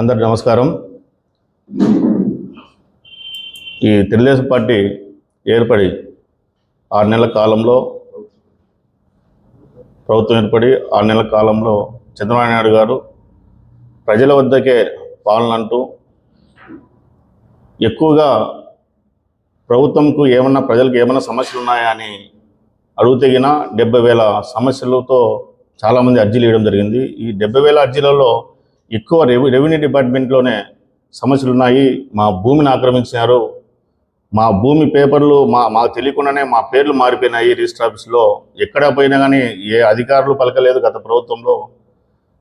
అందరు నమస్కారం. ఈ తెలుగుదేశం పార్టీ ఏర్పడి ఆరు నెలల కాలంలో ప్రభుత్వం ఏర్పడి ఆరు నెలల కాలంలో చంద్రబాబు నాయుడు గారు ప్రజల వద్దకే పాలన అంటూ ఎక్కువగా ప్రభుత్వంకు ఏమన్నా ప్రజలకు ఏమైనా సమస్యలు ఉన్నాయా అని అడుగుతగిన డెబ్బై వేల సమస్యలతో చాలామంది అర్జీలు ఇవ్వడం జరిగింది. ఈ డెబ్బై వేల అర్జీలలో ఎక్కువ రెవె రెవెన్యూ డిపార్ట్మెంట్లోనే సమస్యలు ఉన్నాయి మా భూమిని ఆక్రమించినారు. మా భూమి పేపర్లు మా మాకు తెలియకుండానే మా పేర్లు మారిపోయినాయి రిజిస్టర్ ఆఫీస్లో. ఎక్కడ పోయినా కానీ ఏ అధికారులు పలకలేదు గత ప్రభుత్వంలో.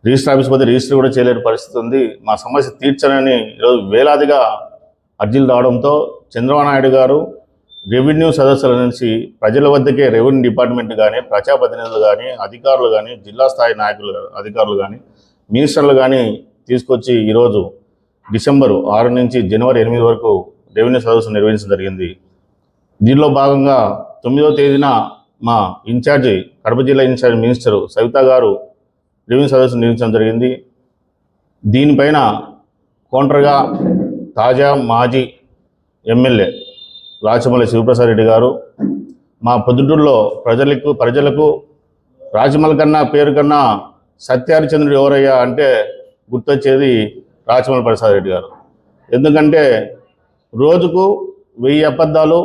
రిజిస్టర్ ఆఫీస్ పోతే రిజిస్టర్ కూడా చేయలేని పరిస్థితి ఉంది. మా సమస్య తీర్చనని ఈరోజు వేలాదిగా అర్జీలు రావడంతో చంద్రబాబు నాయుడు గారు రెవెన్యూ సదస్సుల నుంచి ప్రజల వద్దకే రెవెన్యూ డిపార్ట్మెంట్ కానీ ప్రజాప్రతినిధులు కానీ అధికారులు కానీ జిల్లా స్థాయి నాయకులు అధికారులు కానీ మినిస్టర్లు కానీ తీసుకొచ్చి ఈరోజు డిసెంబరు ఆరు నుంచి జనవరి ఎనిమిది వరకు రెవెన్యూ సదస్సు నిర్వహించడం జరిగింది. దీనిలో భాగంగా తొమ్మిదవ తేదీన మా ఇన్ఛార్జి కడప జిల్లా ఇన్ఛార్జ్ మినిస్టర్ సవిత గారు రెవెన్యూ సదస్సు నిర్వహించడం జరిగింది. దీనిపైన కౌంటర్గా తాజా మాజీ ఎమ్మెల్యే రాచమల్లి శివప్రసాద్ రెడ్డి గారు మా పొద్దుటూరులో ప్రజలకు ప్రజలకు రాజమల్ కన్నా పేరు కన్నా సత్యహరిచంద్రుడు ఎవరయ్యా అంటే గుర్తొచ్చేది రాచమల ప్రసాద్ రెడ్డి గారు. ఎందుకంటే రోజుకు వెయ్యి అబద్ధాలు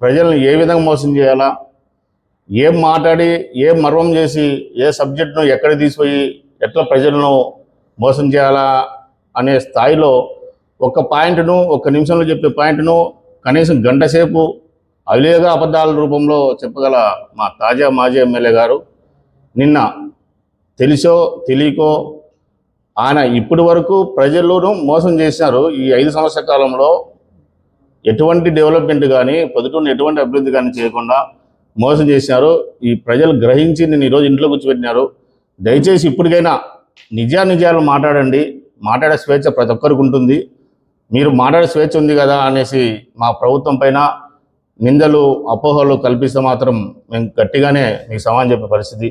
ప్రజలను ఏ విధంగా మోసం చేయాలా ఏం మాట్లాడి ఏం మర్మం చేసి ఏ సబ్జెక్టును ఎక్కడ తీసిపోయి ఎట్లా ప్రజలను మోసం చేయాలా అనే స్థాయిలో ఒక పాయింట్ను ఒక నిమిషంలో చెప్పే పాయింట్ను కనీసం గంట సేపు అవిలేగా అబద్ధాల రూపంలో చెప్పగల మా తాజా మాజీ ఎమ్మెల్యే గారు. నిన్న తెలిసో తెలియకో ఆయన ఇప్పటి వరకు ప్రజలను మోసం చేశారు ఈ ఐదు సంవత్సర కాలంలో ఎటువంటి డెవలప్మెంట్ కానీ పొద్దుటూరుని ఎటువంటి అభివృద్ధి కానీ చేయకుండా మోసం చేసినారు. ఈ ప్రజలు గ్రహించి నేను ఈరోజు ఇంట్లో కూర్చోబెట్టినారు. దయచేసి ఇప్పటికైనా నిజానిజాలు మాట్లాడండి. మాట్లాడే స్వేచ్ఛ ప్రతి ఒక్కరికి ఉంటుంది. మీరు మాట్లాడే స్వేచ్ఛ ఉంది కదా అనేసి మా ప్రభుత్వం పైన నిందలు అపోహలు కల్పిస్తే మాత్రం మేము గట్టిగానే మీకు సమాన్ చెప్పే పరిస్థితి.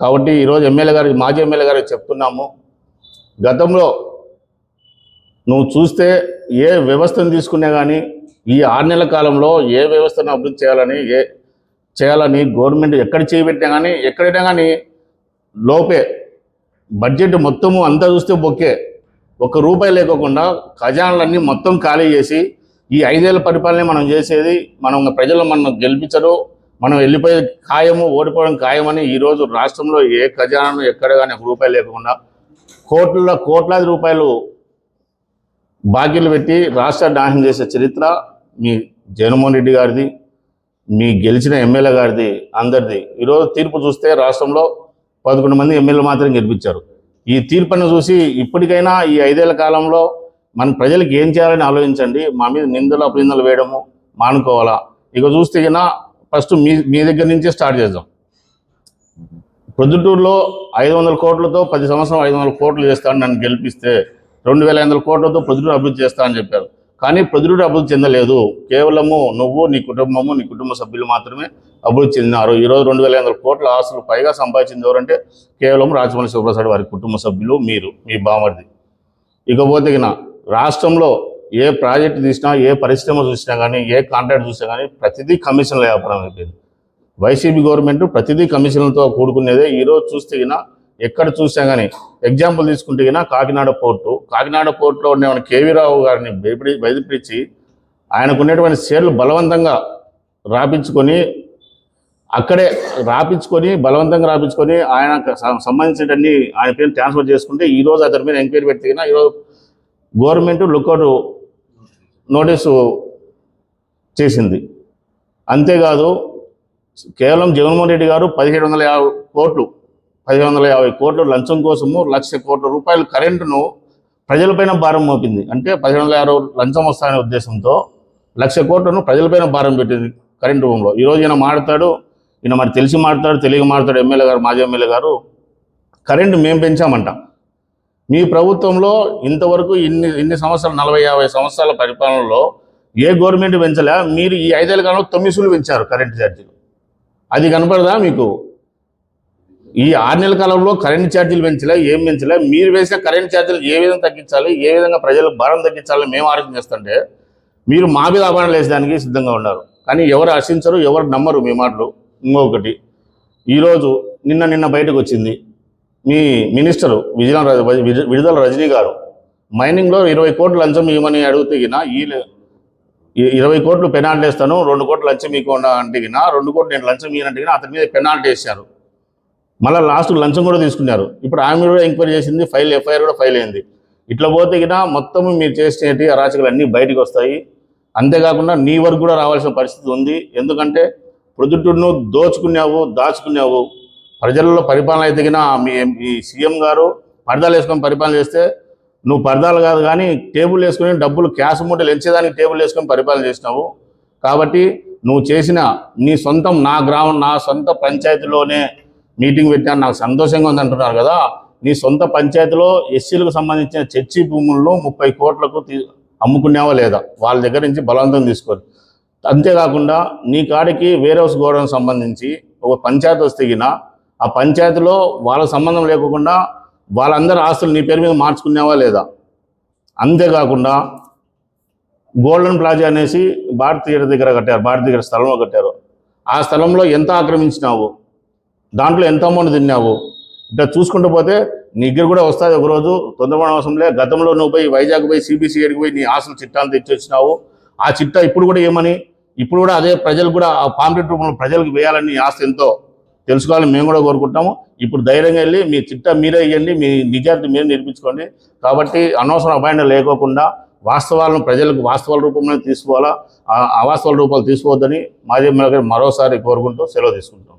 కాబట్టి ఈరోజు ఎమ్మెల్యే గారికి మాజీ ఎమ్మెల్యే గారికి చెప్తున్నాము. గతంలో నువ్వు చూస్తే ఏ వ్యవస్థను తీసుకున్నా కానీ ఈ ఆరు నెలల కాలంలో ఏ వ్యవస్థను అభివృద్ధి చేయాలని ఏ చేయాలని గవర్నమెంట్ ఎక్కడ చేయబెట్టినా కానీ ఎక్కడైనా కానీ లోపే బడ్జెట్ మొత్తము అంతా చూస్తే బొక్కే. ఒక్క రూపాయి లేకోకుండా ఖజానాలన్నీ మొత్తం ఖాళీ చేసి ఈ ఐదేళ్ళ పరిపాలన మనం చేసేది మనం ప్రజలు మనం గెలిపించరు మనం వెళ్ళిపోయే ఖాయము ఓడిపోవడం ఖాయమని ఈరోజు రాష్ట్రంలో ఏ ఖజానాను ఎక్కడ కానీ ఒక రూపాయి లేకుండా కోట్ల కోట్లాది రూపాయలు బాకీలు పెట్టి రాష్ట్ర నాశనం చేసే చరిత్ర మీ జగన్మోహన్ రెడ్డి గారిది మీ గెలిచిన ఎమ్మెల్యే గారిది అందరిది. ఈరోజు తీర్పు చూస్తే రాష్ట్రంలో పదకొండు మంది ఎమ్మెల్యేలు మాత్రం గెలిపించారు. ఈ తీర్పును చూసి ఇప్పటికైనా ఈ ఐదేళ్ళ కాలంలో మన ప్రజలకు ఏం చేయాలని ఆలోచించండి. మా మీద నిందలు అపనిందలు వేయడము మానుకోవాలా. ఇక చూస్తే కన్నా ఫస్ట్ మీ మీ దగ్గర నుంచే స్టార్ట్ చేద్దాం. ప్రొద్దుటూరులో ఐదు వందల కోట్లతో పది సంవత్సరం ఐదు వందల కోట్లు చేస్తాను నన్ను గెలిపిస్తే రెండు వేల ఐదు వందల కోట్లతో ప్రొద్దుటూరు అభివృద్ధి చేస్తా అని చెప్పారు. కానీ ప్రొద్దుటూరు అభివృద్ధి చెందలేదు. కేవలము నువ్వు నీ కుటుంబము నీ కుటుంబ సభ్యులు మాత్రమే అభివృద్ధి చెందినారు. ఈరోజు రెండు వేల ఐదు వందల కోట్ల ఆస్తులు పైగా సంపాదించింది ఎవరంటే కేవలం రాజమౌళి శివప్రసాద్ వారి కుటుంబ సభ్యులు మీరు మీ బామర్ది. ఇకపోతే రాష్ట్రంలో ఏ ప్రాజెక్ట్ తీసినా ఏ పరిశ్రమ చూసినా కానీ ఏ కాంట్రాక్ట్ చూసినా కానీ ప్రతిదీ కమిషన్ల వ్యాపారం అయిపోయింది. వైసీపీ గవర్నమెంట్ ప్రతిదీ కమిషన్లతో కూడుకునేదే. ఈరోజు చూస్తే గిన ఎక్కడ చూసినా కానీ ఎగ్జాంపుల్ తీసుకుంటే గిన కాకినాడ పోర్టు. కాకినాడ పోర్టులో ఉన్న మన కేవీ రావు గారిని భయపడి బయలుపరిచి ఆయనకు ఉన్నటువంటి షేర్లు బలవంతంగా రాపించుకొని అక్కడే రాపించుకొని బలవంతంగా రాపించుకొని ఆయన సంబంధించినన్ని ఆయన పేరు ట్రాన్స్ఫర్ చేసుకుంటే ఈ రోజు అతని మీద ఎంక్వైరీ పెడితే గిన ఈరోజు గవర్నమెంట్ లుకౌట్ నోటీసు చేసింది. అంతేకాదు కేవలం జగన్మోహన్ రెడ్డి గారు పదిహేడు వందల యాభై కోట్లు పదిహేడు వందల యాభై కోట్లు లంచం కోసము లక్ష కోట్ల రూపాయలు కరెంటును ప్రజలపైన భారం మోపింది. అంటే పదిహేడు వందల యాభై లంచం వస్తాయనే ఉద్దేశంతో లక్ష కోట్లను ప్రజలపైన భారం పెట్టింది కరెంటు రూమ్లో ఈరోజు ఈయన మాడతాడు ఈయన మరి తెలిసి మాడతాడు తెలియ మాడతాడు ఎమ్మెల్యే గారు మాజీ ఎమ్మెల్యే గారు కరెంటు మేము పెంచామంట. మీ ప్రభుత్వంలో ఇంతవరకు ఇన్ని ఇన్ని సంవత్సరాలు నలభై యాభై సంవత్సరాల పరిపాలనలో ఏ గవర్నమెంట్ పెంచలే? మీరు ఈ ఐదేళ్ళ కాలంలో తొమ్మిది పెంచారు కరెంటు ఛార్జీలు. అది కనపడదా మీకు? ఈ ఆరు నెలల కాలంలో కరెంట్ ఛార్జీలు పెంచలే ఏం పెంచలే? మీరు వేసే కరెంట్ ఛార్జీలు ఏ విధంగా తగ్గించాలి? ఏ విధంగా ప్రజలకు భారం తగ్గించాలని మేము ఆలోచన చేస్తుంటే మీరు మా మీద ఆభరణ వేసేదానికి సిద్ధంగా ఉన్నారు. కానీ ఎవరు హర్షించరు ఎవరు నమ్మరు మీ మాటలు. ఇంకొకటి ఈరోజు నిన్న నిన్న బయటకు వచ్చింది. మీ మినిస్టరు విజయ విడుదల రజనీ గారు మైనింగ్లో ఇరవై కోట్లు లంచం ఇవ్వమని అడుగుతున్నా ఈ ఇరవై కోట్లు పెనాల్టీ వేస్తాను రెండు కోట్లు లంచం మీకు అంటిగినా రెండు కోట్లు నేను లంచం ఇవ్వనంటిగిన అతని మీద పెనాల్టీ వేశారు. మళ్ళీ లాస్ట్ లంచం కూడా తీసుకున్నారు. ఇప్పుడు ఆమె కూడా ఎంక్వైరీ చేసింది ఫైల్ ఎఫ్ఐఆర్ కూడా ఫైల్ అయింది. ఇట్లా పోతే గిన మొత్తం మీరు చేసేటి అరాచకాలు అన్నీ బయటకు వస్తాయి. అంతేకాకుండా నీ వరకు కూడా రావాల్సిన పరిస్థితి ఉంది. ఎందుకంటే ప్రొద్దుటూరును దోచుకున్నావు దాచుకున్నావు. ప్రజల్లో పరిపాలన అయితే మీ సీఎం గారు పరదాలు వేసుకొని పరిపాలన చేస్తే నువ్వు పరదాలు కాదు కానీ టేబుల్ వేసుకొని డబ్బులు క్యాష్ మూటలు ఎంచేదానికి టేబుల్ వేసుకొని పరిపాలన చేసినావు. కాబట్టి నువ్వు చేసిన నీ సొంతం నా గ్రామం నా సొంత పంచాయతీలోనే మీటింగ్ పెట్టాను నాకు సంతోషంగా ఉంది అంటున్నారు కదా. నీ సొంత పంచాయతీలో ఎస్సీలకు సంబంధించిన చర్చి భూములను ముప్పై కోట్లకు తీ- లేదా? వాళ్ళ దగ్గర నుంచి బలవంతం తీసుకొని అంతేకాకుండా నీ కాడికి వేరే హౌస్ గోడౌన్ సంబంధించి ఒక పంచాయతీ వస్తే ఆ పంచాయతీలో వాళ్ళ సంబంధం లేకుండా వాళ్ళందరి ఆస్తులు నీ పేరు మీద మార్చుకున్నావా లేదా? అంతేకాకుండా గోల్డెన్ ప్లాజా అనేసి భారతీయుల దగ్గర కట్టారు భారతీయ స్థలంలో కట్టారు. ఆ స్థలంలో ఎంత ఆక్రమించినావు? దాంట్లో ఎంత అమౌంట్ తిన్నావు? ఇట్లా చూసుకుంటూ పోతే నీ దగ్గర కూడా వస్తుంది ఒకరోజు. తొందరపడ అవసరం లే. గతంలో నువ్వు పోయి వైజాగ్ పోయి సిబిసిఐడికి పోయి నీ ఆస్తులు చిట్టాలు తెచ్చొచ్చినావు ఆ చిట్టా ఇప్పుడు కూడా ఏమని? ఇప్పుడు కూడా అదే ప్రజలు కూడా ఆ పాంప్లెట్ రూపంలో ప్రజలకు వేయాలని నీ ఆస్తి ఎంతో? తెలుసుకోవాలని మేము కూడా కోరుకుంటాము. ఇప్పుడు ధైర్యంగా వెళ్ళి మీ చిట్టా మీరే ఇవ్వండి మీ నిజాన్ని మీరు నిర్మించుకోండి కాబట్టి అనవసరం అపాయింట్ లేకోకుండా వాస్తవాలను ప్రజలకు వాస్తవాల రూపంలో తీసుకోవాలా అవాస్తవాల రూపాలు తీసుకోవద్దని మాజీ ఎమ్మెల్యే మరోసారి కోరుకుంటూ సెలవు తీసుకుంటాం